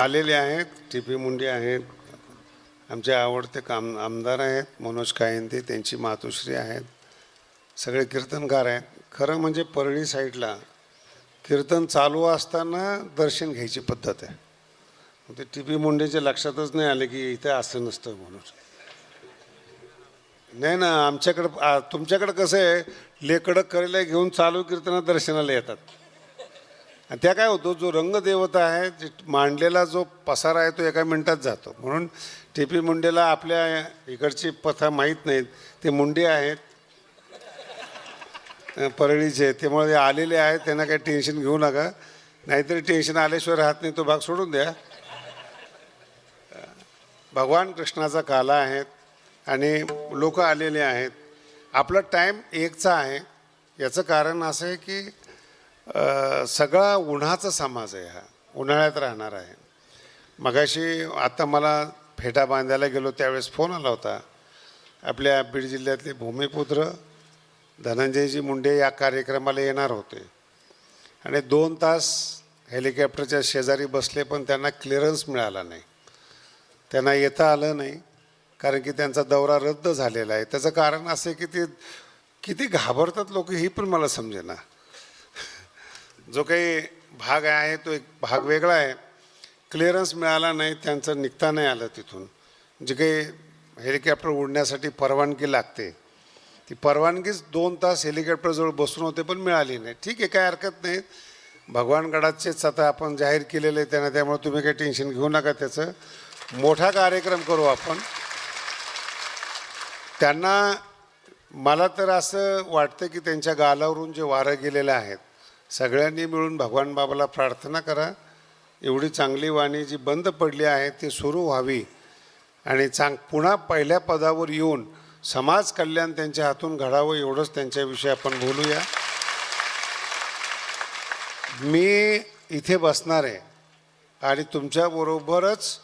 आलेले आहेत T P Munde आहेत आमचे आवडते काम आमदार आहेत मनोज कायंदे त्यांची मातोश्री आहेत सगळे कीर्तनकार आहेत. खरं म्हणजे परळी साईडला कीर्तन चालू असताना दर्शन घ्यायची पद्धत आहे. ते टी पी मुंडेच्या लक्षातच नाही आले की इथं असं नसतं म्हणून. नाही ना आमच्याकडं तुमच्याकडं कसं आहे लेकडं करेला घेऊन चालू कीर्तनात दर्शनाला येतात. आणि त्या काय होतो जो रंगदेवता आहे जे मांडलेला जो पसारा आहे तो एका मिनटात जातो. म्हणून टी पी मुंडेला आपल्या इकडची पथा माहीत नाहीत. ते मुंडे आहेत. परळीचे. त्यामुळे आलेले आहेत त्यांना काही टेन्शन घेऊ नका. नाहीतरी टेन्शन आल्याशिवाय राहत नाही तो भाग सोडून द्या. भगवान कृष्णाचा काला आहेत आणि लोक आलेले आहेत. आपला टाईम एकचा आहे. याचं कारण असं आहे की सगळा उन्हाचा समाज आहे हा. उन्हाळ्यात राहणार आहे. मगाशी आता मला फेटा बांधायला गेलो त्यावेळेस फोन आला होता. आपल्या बीड जिल्ह्यातले भूमिपुत्र धनंजयजी मुंडे या कार्यक्रमाला येणार होते. आणि दोन तास हेलिकॉप्टरच्या शेजारी बसले पण त्यांना क्लिअरन्स मिळाला नाही. त्यांना येता आलं नाही कारण की त्यांचा दौरा रद्द झालेला आहे. त्याचं कारण असं आहे की ते किती घाबरतात लोक ही पण मला समजेना. जो काही भाग आहे तो एक भाग वेगळा आहे. क्लिअरन्स मिळाला नाही त्यांचं निघता नाही आलं तिथून. जे काही हेलिकॉप्टर उडण्यासाठी परवानगी लागते. ती परवानगीच दोन तास हेलिकॉप्टरजवळ बसून होते पण मिळाली नाही. ठीक आहे काय हरकत नाही. भगवानगडाचेच आता आपण जाहीर केलेलं आहे त्यांना त्यामुळे तुम्ही काही टेन्शन घेऊ नका त्याचं. मोठा कार्यक्रम करू आपण. त्यांना मला तर असं वाटतं की त्यांच्या गालावरून जे वारं गेलेलं आहेत सगळ्यांनी मिळून भगवान बाबाला प्रार्थना करा. एवढी चांगली वाणी जी बंद पडली आहे ती सुरू व्हावी. आणि चांग पुन्हा पहिल्या पदावर येऊन समाज कल्याण त्यांच्या हातून घडावं एवढंच त्यांच्याविषयी आपण बोलूया. मी इथे बसणार आहे आणि तुमच्याबरोबरच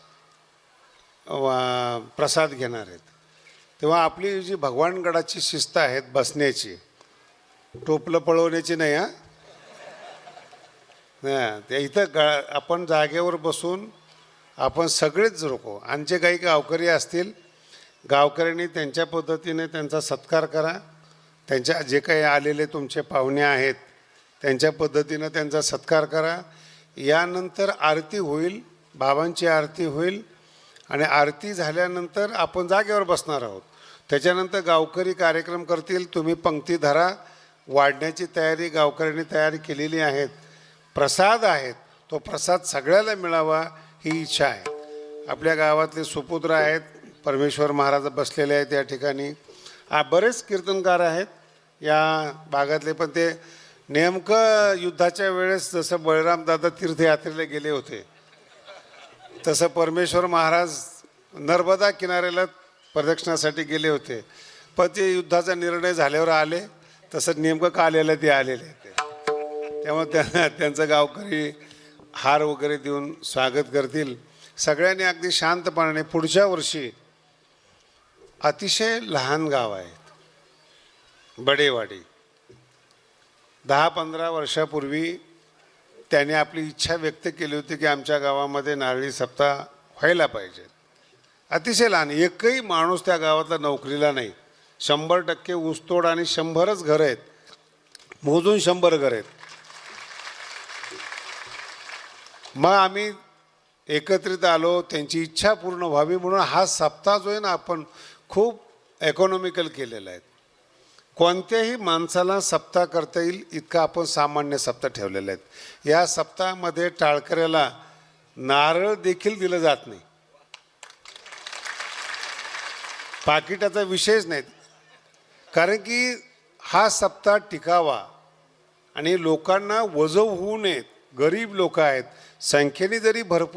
वा- प्रसाद घेणार आहेत. तेव्हा आपली जी भगवानगडाची शिस्त आहेत बसण्याची टोपलं पळवण्याची नाही हां? नाही ते इथं गा आपण जागेवर बसून आपण सगळेच रोको. आणि जे काही गावकरी असतील गावकऱ्यांनी त्यांच्या पद्धतीने त्यांचा सत्कार करा. त्यांच्या जे काही आलेले तुमचे पाहुणे आहेत त्यांच्या पद्धतीनं त्यांचा सत्कार करा. यानंतर आरती होईल बाबांची आरती होईल आणि आरती झाल्यानंतर आपण जागेवर बसणार आहोत. त्याच्यानंतर गावकरी कार्यक्रम करतील तुम्ही पंक्ती धरा. वाढण्याची तयारी गावकऱ्यांनी तयारी केलेली आहेत. प्रसाद आहेत. तो प्रसाद सगळ्याला मिळावा ही इच्छा आहे. आपल्या गावातले सुपुत्र आहेत. परमेश्वर महाराज बसलेले आहेत या ठिकाणी. हा बरेच कीर्तनकार आहेत या भागातले पण ते नेमकं युद्धाच्या वेळेस जसं बळरामदादा तीर्थयात्रेला गेले होते तसं परमेश्वर महाराज नर्मदा किनाऱ्याला प्रदक्षिणासाठी गेले होते. पण ते युद्धाचा निर्णय झाल्यावर आले. तसं नेमकं का आलेलं ते आलेले. त्यामुळे त्यांना त्यांचं गावकरी हार वगैरे देऊन स्वागत करतील. सगळ्यांनी अगदी शांतपणाने पुढच्या वर्षी अतिशय लहान गाव आहेत. बडेवाडी. दहा पंधरा वर्षापूर्वी त्याने आपली इच्छा व्यक्त केली होती की आमच्या गावामध्ये नारळी सप्ताह व्हायला पाहिजे. अतिशय लहान. एकही माणूस त्या गावातला नोकरीला नाही. शंभर टक्के ऊसतोड आणि शंभरच घरं आहेत. मोजून शंभर घर आहेत. मग आम्ही एकत्रित आलो त्यांची इच्छा पूर्ण व्हावी म्हणून हा सप्ताह जो आहे ना आपण खूप इकॉनॉमिकल केलेला आहे. कोणत्याही माणसाला सप्ताह करता येईल इतका आपण सामान्य सप्ताह ठेवलेला आहेत या सप्ताहामध्ये टाळकऱ्याला नारळ देखील दिलं जात नाही. पाकिटाचा विषयच नाही. कारण की हा सप्ताह टिकावा आणि लोकांना वजव होऊ नयेत. गरीब लोक आहेत संख्येने जरी भरपूर